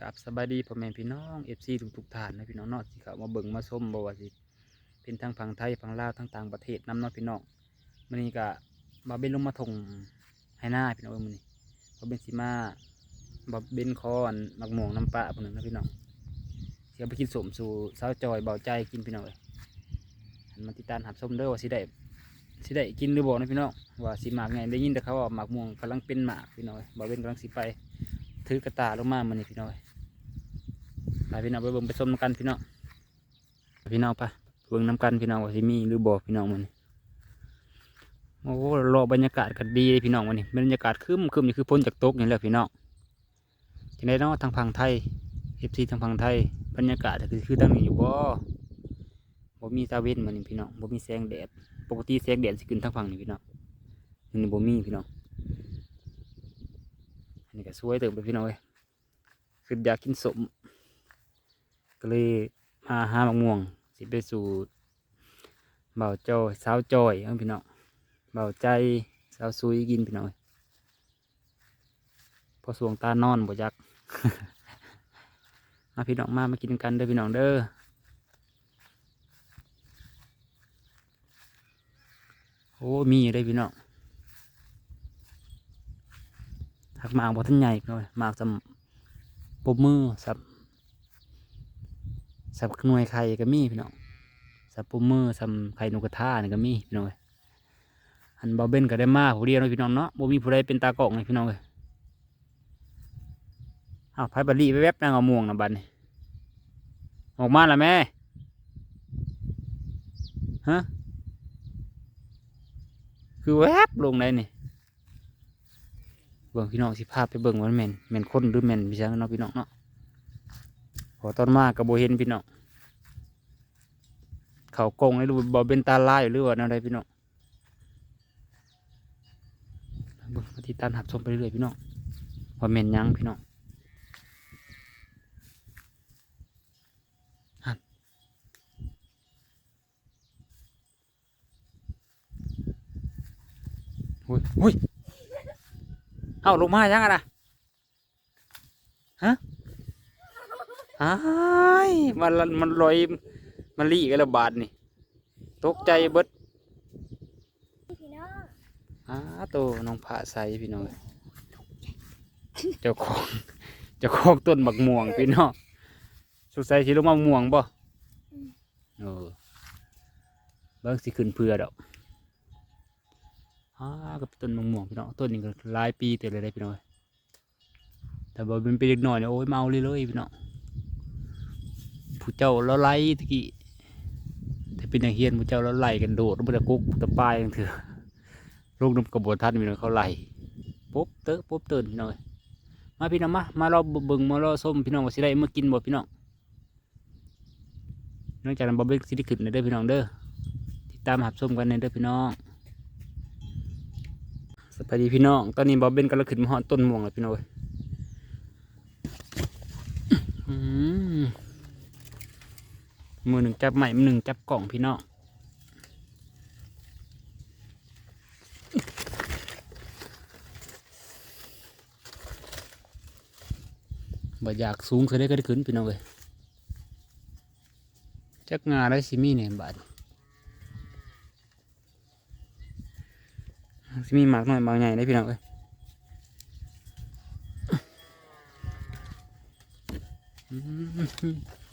กับสบายดีพ่อแม่พี่น้องเอฟซีทุกทุกๆท่านนะพี่น้องเนาะที่เขามาเบิ่งมาชมบ่ว่าสิเป็นทั้งฝั่งไทยฝั่งลาวทั้งต่างประเทศนำเนาะพี่น้องมื้อนี้ก็มาเป็นลงมาทงให้หน้าพี่น้องเอ้ยมื้อนี้บ่เป็นสิมาบ่เป็นคอนมักม่วงน้ำปลาพุ่นนึงนะพี่น้องสิเอาไปกินสมสู่สาวจอยเบาใจกินพี่น้องเอ้ยหันมาติดตามหับชมด้อว่าสิได้สิได้กินหรือบ่นะพี่น้องว่าสิหมากไงได้ยินแต่เขาว่าหมากม่วงกำลังเป็นหมากพี่น้องเอ้ยบ่เป็นกำลังสิไป ถือกระตาลงมามันนี่พี่น้อย พี่น้องไปเบิ่งไปชมน้ำกันพี่น้องพี่น้องไปเบิ่งน้ำกันพี่น้องว่าสิมีหรือบ่พี่น้องมันนี่โอ้โหรอบรรยากาศก็ดีพี่น้องวันนี้บรรยากาศคึมคึมนี่คือพ้นจากตกนี่แหละพี่น้องจังไดเนาะทางฝั่งไทยเอฟซีทางฝั่งไทย บรรยากาศก็คือคือตั้งอยู่บ่บ่มีตาเว้นมันนี่พี่น้องบ่มีแสงแดดปกติแสงแดดสิขึ้นทางฝั่งนี้พี่น้องนนี่บ่มีพี่น้องอันนี้ก็สวยเติมไปพี่น้องเอ้ยคืออยากกินสม ก็เลยมาหามะม่วง สิไปสู่เบาจอยสาวจอยเอพี่น้องเบาใจสาวซุยกินพี่น้องพอสวงตานอนบ่ยักมาพี่น้องมามากินกันเด้อพี่น้องเด้อโอ้มีอยู่ได้พี่น้องหักหมากบ่ทันใหญ่พี่น้อยหมากสำปบมือสับ สับหน่วยไข่ก็มีพี่น้องสับปบมือสับไข่นกกระทานี่ก็มีพี่น้อยหันเบาเบนก็ได้มาผู้เดียวเนาพี่น้องเนาะบ่มีผู้ใดเป็นตากล้องเลยพี่น้องเลยอ้าวไผบัดลีไปแวบนางเอาม่วงนะบัดนี้ออกมาแล้วแม่ฮะคือแวบลงได้นี่เบิ่งพี่น้องสิพาพไปเบิ่งว่าแม่นแม่นคนหรือแม่นพี่ช้างเนาะพี่น้องเนาะ อตอนมากับโบเห็นพี่น้องเขากงให้รู้บ่เป็นตาลายหรือว่าอะไรพี่น้องเบิ่งมาที่ตามหับชมไปเรื่อยพี่น้องว่าแม่นยังพี่น้องหุ้ยอุ้ย เอาลงมายังอะนะฮะ อ้ายมันละมันลอยมันลีกันแล้วบาดนี่ ตกใจเบิดพี่น้องอ้าโตน้องผาใสพี่น้องเอ้ยเจ้าของเจ้าของต้นบักม่วงพี่น้องสุดใสสิลงมาม่วงบ่เออเบิ่งสิขึ้นเพื่อดอกอ้ากับต้นมะม่วงพี่น้องต้นนี้ก็หลายปีเต็มเลยได้พี่น้องเอ้ยแต่บ่เป็นปีเล็กน้อยเนี่ยโอ้ยเมาเลยเลยพี่น้อง ผู้เจ้าล้วไล่ตะกี้แต่เป็นอย่างเฮียนผู้เจ้าล้วไล่กันโดดมันจะกุกตะปายกันเถื่อลูกน้ำกระบวนทันพี่น้องเขาไล่ปุ๊บเตอะปุ๊บตือนพี่น้องเอ้ยมาพี่น้องมา มารอเบิ่งมารอส้มพี่น้องว่าสิได้มากินบ่พี่น้องนอกจากนั้นบ่เบิ่งสิได้ขึ้นเด้อพี่น้องเด้อติดตามหับส้มกันในเด้อพี่น้องสวัสดีพี่น้อง ตอนนี้บ่เบนกำลังขึ้นมาฮอต้นม่วงแล้วพี่น้องเอ้ยอืม มือหนึ่งจับไม้มือหนึ่งจับกล่องพี่น้องบ่อยากสูงก็ได้ก็ได้ขึ้นพี่น้องเลยจักงาได้สิมีเนี่ยบาดสิมีหมากหน่อยหมากใหญ่ได้พี่น้องเลยอืม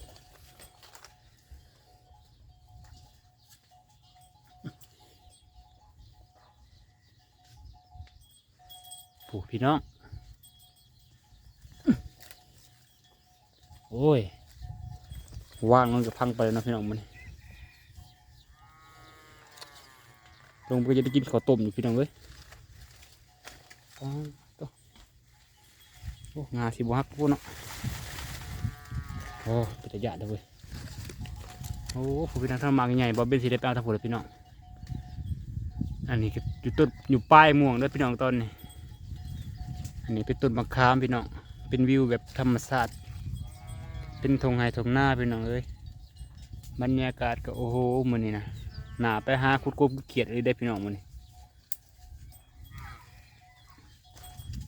พี่น้อง โอ้ย ว่างมันก็พังไปแล้วนะพี่น้องมันลงไปจะได้กินข้าวต้มอยู่พี่น้องเว้ยโอ้งาสิบฮักพูดเนาะ โอ้เป็นระยะเด้อเว้ยโอ้ผู้พี่น้องทำมาใหญ่บอเป็นสีได้ไปเอาทั้งหมดเลยพี่น้อง อันนี้อยู่ต้นอยู่ปลายม่วงด้วยพี่น้องตอนนี้อั นนี้เป็นต้นมะขามพี่น้อง เป็นวิวแบบธรรมชาติ เป็นทงไฮทงหน้าพี่น้องเอ้ย บรรยากาศก็โอ้โหมือนี่นะหนาไปหาคุดกบเขียดเลยได้พี่น้องมือนี่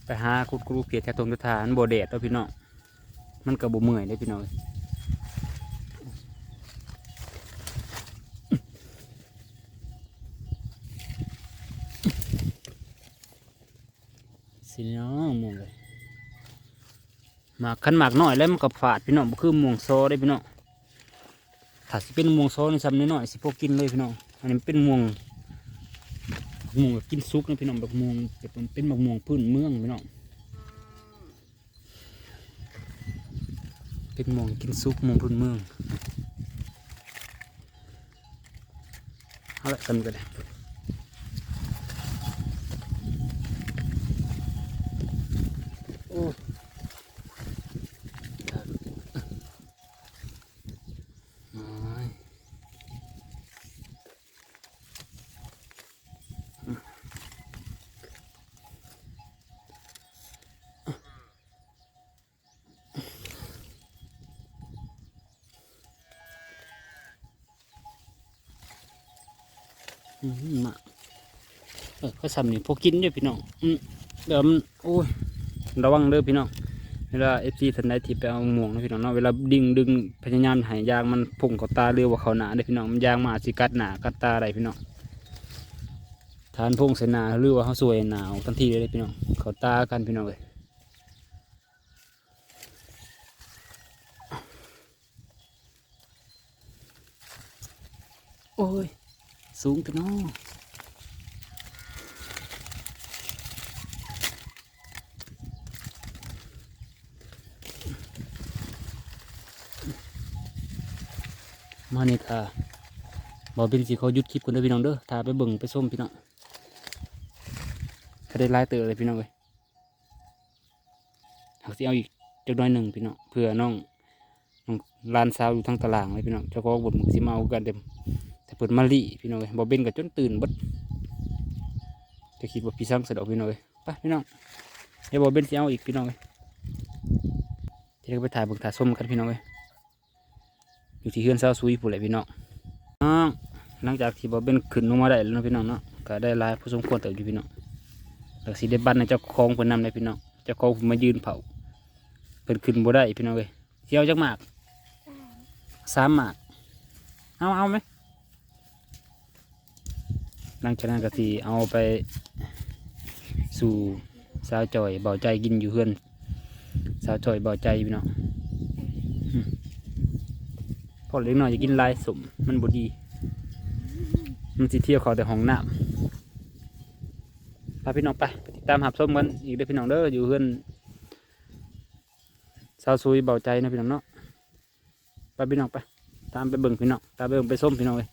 ไปหาคุดกบเขียดแถวตรงสถานบ่อแดดแล้วพี่น้อง มันก็บ่เมื่อยได้พี่น้อง เอ้ยสิเนาะม่วงเลยหมากคันหมากน้อยแล้วมันก็ฝาดพี่น้องคือม่วงโซได้พี่น้องถ้าสิเป็นม่วงโซนี่ซ้ำน้อยๆสิพวกกินเลยพี่น้องอันนี้เป็นม่วงม่วงแบบกินซุกนะพี่น้องแบบม่วงแบบมันเป็นมะม่วงพื้นเมืองพี่น้องเป็นหมองกินซุปหมองพื้นเมืองเอาละกันก็ได้โอ้ครับน้อยอื มาเออเขาทำนี่พวกกินด้วยพี่น้องอืมเดี๋ยวมันโอ้ยระวังเด้อพี่น้องเวลาเอฟซีทันใดที่ไปเอาหมวงนะพี่น้องเนาะเวลาดึงดึงพยายามหายยางมันพุ่งเข้าตาเรือว่าเขาหนาเด้พี่น้องมันยางมาสิกัดหนากัดตาอะไรพี่น้องทานพุ่งใส่หนาหรือว่าเขาสวยหนาวทันทีเลยพี่น้องเขาตากันพี่น้องเลยโอ้ย สูงตัวน้อมานี่ค่ะบอกเป็นสิเขาหยุดคลิปกันเด้อพี่น้องเด้อถ้าไปเบิ่งไปส้มพี่น้องเขาได้ไล่เตอเลยพี่น้องเลยหากสิเอาอีกจักน้อยหนึ่งพี่น้องเพื่อน้องน้องลานสาวอยู่ทั้งตารางเลยพี่น้องเจ้าของบทมือสิมาเอากันเต็ม ปิดมาลีพี่น้องเอ้ยบอเบนกับจนตื่นบดจะคิดว่าพี่ซ้ำเสยดอกพี่น้องเอ้ยไปพี่น้องเดี๋ยวบอเบนสิเอาอีกพี่น้องเอ้ยเดี๋ยวไปถ่ายบึกถ่ายส้มกันพี่น้องเอ้ยอยู่ที่เฮือนเศร้าซุยผู้ใดพี่น้องน้องหลังจากที่บอเบนขึ้นลงมาได้แล้วพี่น้องเนาะก็ได้ลายผู้สมควรเติบอยู่พี่น้องแล้วสิได้บัตรในเจ้าของเพิ่นนำเลยพี่น้องเจ้าของมายืนเผาเพิ่นขึ้นบ่ได้พี่น้องเอ้ยเที่ยวจักหมากสามหมากเอาเอาไหม หลังจากนั้นก็สิเอาไปสู่สาวจอยเบาใจกินอยู่เพื่อนสาวจอยเบาใจพี่น้องพอเล็กน้อยจะกินลายสมมันบดีมันสิเที่ยวเขาแต่ห้องน้ำพาพี่น้องไปไปติดตามหับส้มกันอีกเด้อพี่น้องเด้ออยู่เพื่อนสาวซุยเบาใจนะพี่น้องเนาะไปพี่น้องไป ตามไปเบิ่งพี่น้องตามไปเบิ่งไปส้มพี่น้องเลย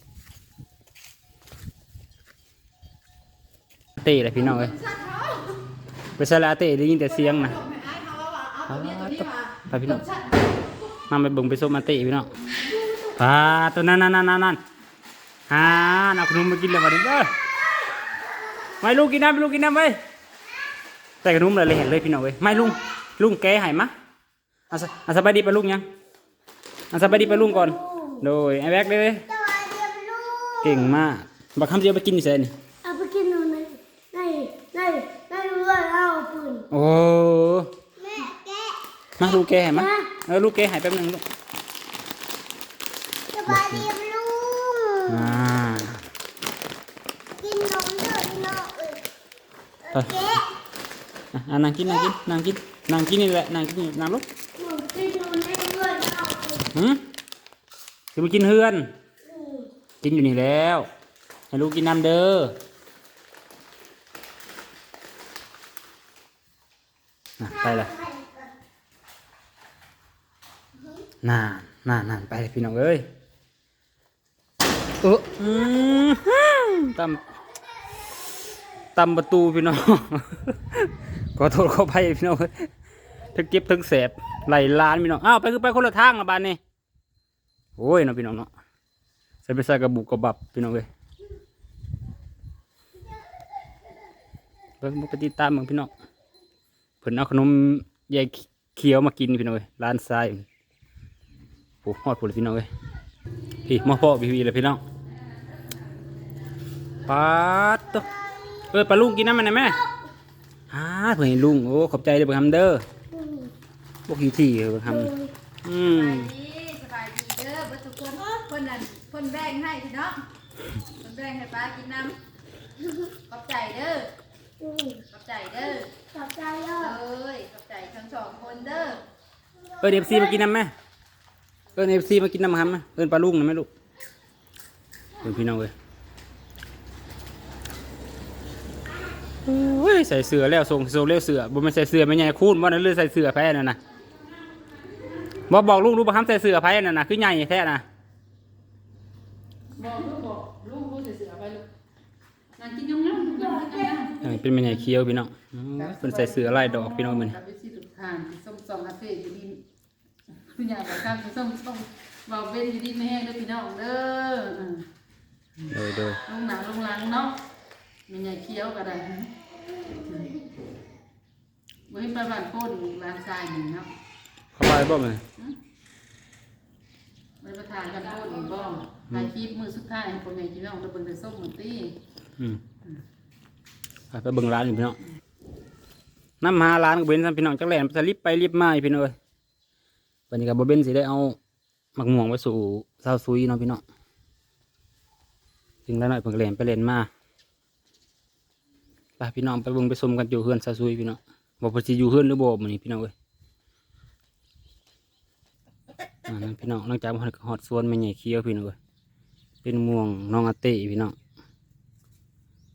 เต้เลยพี่น้องเอ้ยไปซาลาเต้ได้ยินแต่เสียงนะไปพี่น้องมาไปเบิ่งไปส้มมาเต้พี่น้องปลาตัวนั้นนั่นนั่นนั่นนั่นฮ่านักขนมมากินแล้ววันนี้เด้อไม่ลุงกินน้ำไม่ลุงกินน้ำไปแต่ขนมเลยเลยเห็นเลยพี่น้องเอ้ยไม่ลุงลุงแกหายมะอาสเอาสบายดีไปลุงยังอาสบายดีไปลุงก่อนโดยไอ้แบกเลยเก่งมากบักคำเดียวไปกินอยู่เสร็จนี่ เอาไปกินหนูในในในในเรือเอาปืน โอ้แม่แกะมาลูกแกหายมาเออลูกแกหายแป๊บหนึงลูกสวัสดีลูกอ่ากินนมเถอะพี่น้องเอ้ยไปแกะอะอะนั่งกินนั่งกินนั่งกินนั่งกินนี่แหละนั่งกินนี่นั่งลูกหนูกินหนูในเรือเอาปืนหืมคือมากินเฮือนอืมกินอยู่นี่แล้วให้ลูกกินน้ำเด้อ น่ะไปละน่าน่าน่าไปเลยพี่น้องเอ้ยเอออืมตำตำประตูพี่น้องขอโทษขออภัยพี่น้องเอ้ยทั้งเก็บทั้งแสบไหลล้านพี่น้องอ้าวไปคือไปคนละทางละบานนี่โอ้ยเน้องพี่น้องเนาะใส่ไปใส่กระบุกกระบับพี่น้องเลยเบิ่งไปติดตามเบิ่งพี่น้อง เพิ่นเอาขนมยายเขียวมากินพี่น้องเลยร้านทรายโอ้ฮอดพุ่นเลยพี่น้องเลยพี่มาพ่อพี่พี่เลยพี่น้องปาดตเออปลาลุงกินน้ำมันหน่อยแม่ฮ่าเพื่อนลุงโอ้ขอบใจเด้อเพื่อนทำเด้อพวกอีที่เออทโดยำอืมสบายดีเด้อเบ่ทุกคนเพิ่นนั่นเพิ่นแบ่งให้พี่น้องเพิ่นแบ่งให้ป้ากินน้ำขอบใจเด้อ ขอบใจเด้อขอบใจเด้อเอ้ยขอบใจทั้งสองคนเด้อเอินเอฟซีมากินน้ำไหมเอินเอฟซีมากินน้ำครับไหมเอินปลาลุงนะไหมลูกเอินพี่น้องเลยเฮ้ยใส่เสื้อแล้วส่งส่งเลี้ยวเสื้อบ่แมันใส่เสื้อไม่ใหญ่คูณว่านั่นเลยใส่เสื้อแพ้นั่นนะบอกบอกลูกลูกบ่ห้ามใส่เสื้อแพ้นั่นนะคือใหญ่แท้นะบอกลูกบอกลูกลูกเสือไปลูกงานกินยงยงงานกินยงเออเป็นไม่ใหญ่เคี้ยวพี่น้องอืมเพิ่นใส่เสื้อลายดอกพี่น้องมันกับไปที่สุดทานที่ส้มสองอาเฟ่อยู่ดีคุณยายบอกกันที่ส้มส้มบอกเว้นอยู่ดีไม่แห้งเด้อพี่น้องเด้ออืมโดยโดยลงหนาลงหลังเนาะมีใหญ่เคี้ยวก็ได้เมื่อไปบ้านโคตรร้านทรายหนึ่งเนาะเข้าไปบ่มันไปประทานกันโคตรอีกบ้องถ่ายคลิปมือสุดท้ายให้พ่อแม่พี่น้องเราเบิ่งแต่ส้มเหมือนตี้ อืม ไปเบิ่งร้านอยู่พี่น้องน้ำหาร้านก็เว้นซ้ำพี่น้องจักแหลนไปสลิปไปรีบมาพี่น้องเอ้ยวันนี้ก็บเบนสิได้เอาหมักม่วงไปสู่ซาวซุยเนาะพี่น้องถึงแล้วหน่อยเพิ่งแหลนไปเล่นมาไปพี่น้องไปเบิ่งไปชมกันอยู่เฮือนซาวซุยพี่น้องบ่ว่าสิอยู่เฮือนหรือบ่มื้อนี้พี่น้องเอ้ยนั่นพี่น้องหลังจากมันฮอดสวนแม่ใหญ่เคี้ยวพี่น้องเอ้ยเป็นม่วงน้องอาเต้พี่น้อง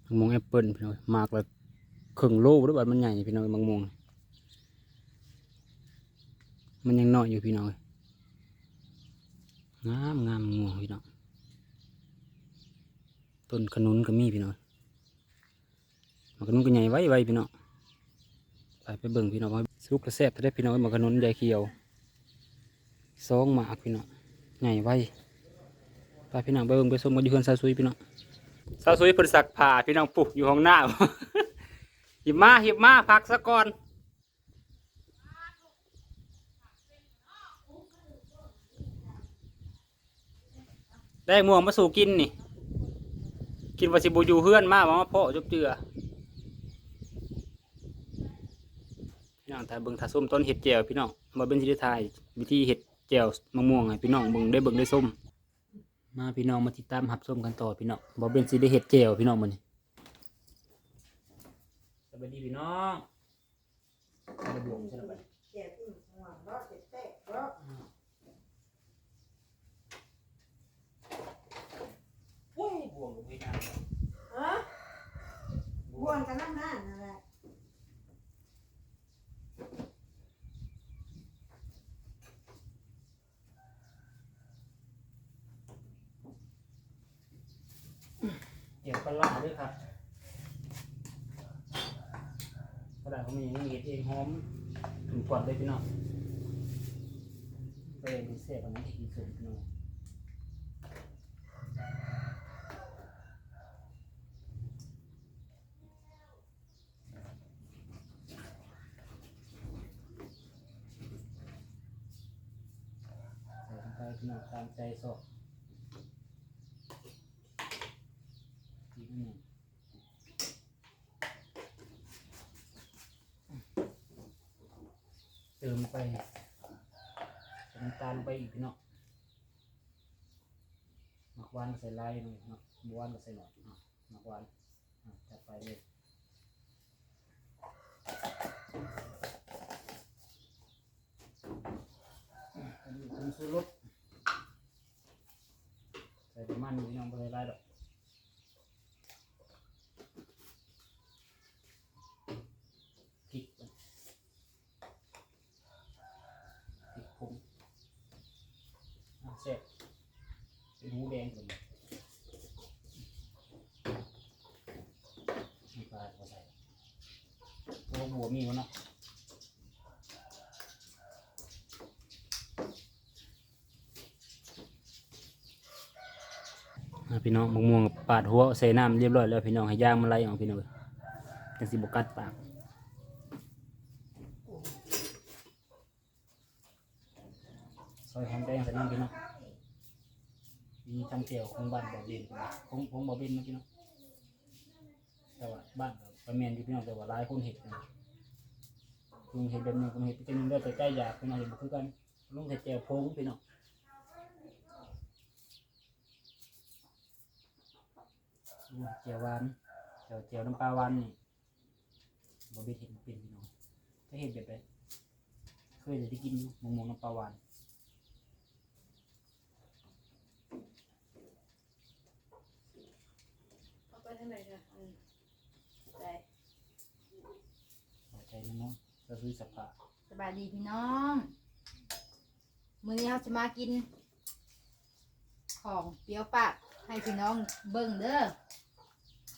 มะม่วงแอปเปิลพี่น้อยมากเลยครึ่งโลหรือว่ามันใหญ่พี่น้อยมะม่วงมันยังน้อยอยู่พี่น้อยงามงามม่วงพี่น้องต้นขนุนก็มีพี่น้อยมันขนุนก็ใหญ่ไว้ไว้พี่น้องไปไปเบิ่งพี่น้องสุกกระแซบจะได้พี่น้อยมันขนุนใหญ่เขียวสองหมากพี่น้องใหญ่ไว้ไปพี่น้องไปเบิ่งไปชมกันอยู่เฮือนซาซุยพี่น้อง สาวสวยเพิ่นสักผ้าพี่น้องปุ๊อยู่ห้องหน้าหิบมาหิบมาพักซะก่อนได้ม่วงมาสู่กินนี่ กินว่าสิบูอยู่เฮื่อนมาว่ามาเพาะจบเจือพี่น้องถ้าเบิ่งถ้าส้มต้นเห็ดแจ่วพี่น้องมาเป็นสิได้ทายวิธีเห็ดแจ่วมะม่วงให้พี่น้องเบิ่งได้เบิ่งได้ส้ม มาพี่น้องมาติดตามหับส้มกันต่อพี่น้องบอเป็นสีได้เห็ดเจลพี่น้องมันนี่สวัสดีพี่น้องสวัสดีผมใช่ไหมบวงไม่ได้ ฮะบวนกันน้ำหน้านั่นแหละ เดี๋ยว ปลาร้าด้วยครับกระดาษเขามีอย่างนี้เห็ดเองหอมถึงกวาดเลยพี่น้องไปเลยพิเศษอันนี้ที่สุดพี่น้องใส่ลงไปพี่น้องตามใจสอบอีกนิดหนึ่ง เติมไปใส่น้ำตาลไปอีกพี่น้องหมักหวานก็ใส่ลายหน่อยหมักหวานก็ใส่หน่อยหมักหวานจัดไปเลยอันนี้เป็นสูรสใส่ประมาณนี้น้องไม่ใส่ลายดอกพริก พริกผงอะเสร็จเป็น หมูแดงก่อนมีปลาก็ใส่ตัวบัวมีวะเนาะพี่น้องมะม่วงปาดหัวใส่น้ำเรียบร้อยแล้วพี่น้องให้ย่างมันไหลออกพี่น้องเอ้ยจังสิบกัดปาก ซอยหอมแดงใส่น้ำพี่น้อง มีทำเจียวของบ้านบ่อเด่นน้องของของบ่อเด่นเมื่อกี้เนาะแต่ว่าบ้านก็ประเมียนอยู่พี่น้องแต่ว่าหลายคนเห็ดนะลุงเห็ดแบบหนึงผมเห็ดเป็นหนึงได้แต่ใจอยากพี่น้องเห็ดบ่คือกันลุงเห็ดแจ่วพงพี่น้องลุงเห็ดแจวหวานแจ่วแจ่วน้ำปลาหวานนี่บ่ได้เห็ดบ่เป็นพี่น้องจะเห็ดแบบไหนเคยได้กินอยู่มงมงน้ำปลาหวาน เอา ไปทางไหนค่ะอืมไปหัวใจมันเนาะก็คือสภาพสบายดีพี่น้อง มื้อนี้เราจะมากิน ของเปรี้ยวปากให้พี่น้องเบิ่งเด้อ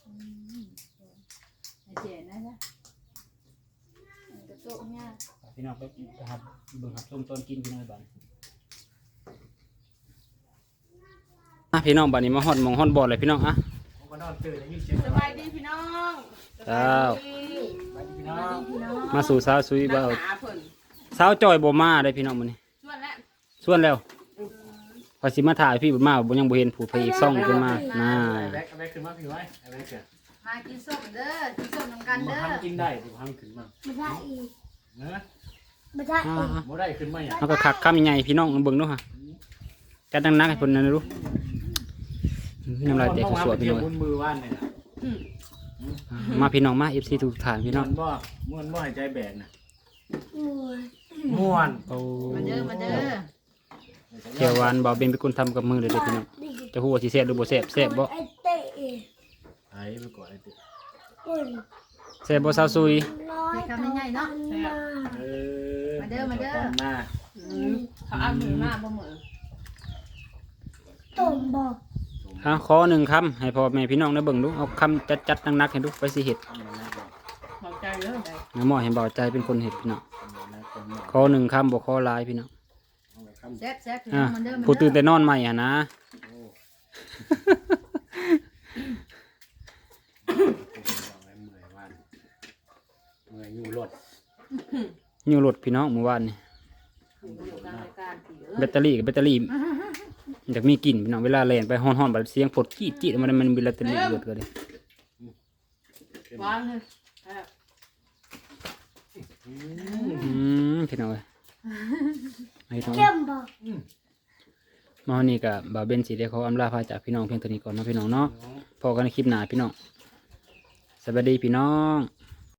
อืมให้เจ๋นะจ๊ะมันกระโตกเนี่ย พี่น้องไปหับเบิ่งหับชมตอนกินพี่น้องบ้านอะพี่น้องบ้านนี้มาฮอดหมองฮอดบ่อเลยพี่น้องอะผ มก็นอนตื่นแล้วยิ่งเจ็บสบายดีพี่น้องเจ้าไปพี่น้องพี่น้องมาสู่สาวซุยนับ่ากหนาเพิ่นสาวจอยบ่มาได้พี่น้องมื้อนี้ชวนแล้วส่วนแล้วพอสิมาถ่ายพี่บ่มาบ่ยังบ่เห็นผู้พระเอกซ่องขึ้นมาน่าไอ้แบ็คไอ้แบ็คขึ้นมาพี่ไว้ไอ้แบ็คเกิดมากินส้มเด้อกินส้มน้ำกันมาเด้อทำกินได้ดิทำขึ้นมาไม่ได้อีกเนอะไม่ได้อ่าอีกบ่ได้ขึ้นมาอย่างเฮาก็คักคำใหญ่พี่น้องเบิ่งดูฮะจัดหนักๆให้เพิ่นนั่นนะลูก น้ำลายแตกสวดๆพี่น้องมุนมือว่านเนี่ยนะมาพี่น้องมา FC ทุกท่านพี่น้องม่วนบ่ม่วนบ่หายใจแบกนะหน่วยม่วนโอ้มาเด้อมาเด้อเขียวหวานบ่เป็นเป็นคนทำกับมือเลยเด้อพี่น้องนี่จะฮู้ว่าสิแซ่บหรือบ่แซ่บแซ่บบ่ไอ้เตะอีกไอ้ไปก่อนไอ้ติปุ่นแซ่บบ่สาวซุยน้อยต่อกันมาเออมาเด้อมาเด้อตนมาเขาเอาหนูหน้าบ่เหมือนต้มบอก อะขอหนึ่งคำให้พ่อแม่พี่น้องได้เบิ่งดูเอาคำจัดๆหนักๆให้ดูไปสิเฮ็ดทำมันนะบอกบอกใจเด้อน้ำหมอให้เบาใจเป็นคนเฮ็ดพี่น้องทำมันนะคนหมอขอหนึ่งคำบ่ขอหลายพี่น้องเอาไว้คำแซ่บแซ่บพี่อะน้องมาเด้อมาผู้ตื่นเด้อแต่นอนใหม่อะนะโอ้เมื่อยวันเมื่อยอยู่รถอยู่รถพี่น้องเมื่อวานนี่อยู่กลางรายการสิเอแบตเตอรี่กับแบตเตอรี่ อยากมีกลิ่นพี่น้องเวลาแล่นไปฮ้อนๆบัดเสียงปลดจี๊ดๆมันมันมีแบตเตอรี่เบิดก็เลยหวานเลยแซ่บอืมพี่น้องเอ้ยไอ้น้องเข้มบอกมาวันนี้ก็บ่าวเบนสิได้ขออำลาพาจากพี่น้องเพียงเท่านี้ก่อนเนาะพี่น้องเนาะพอกันในคลิปหน้าพี่น้องสวัสดีพี่น้อง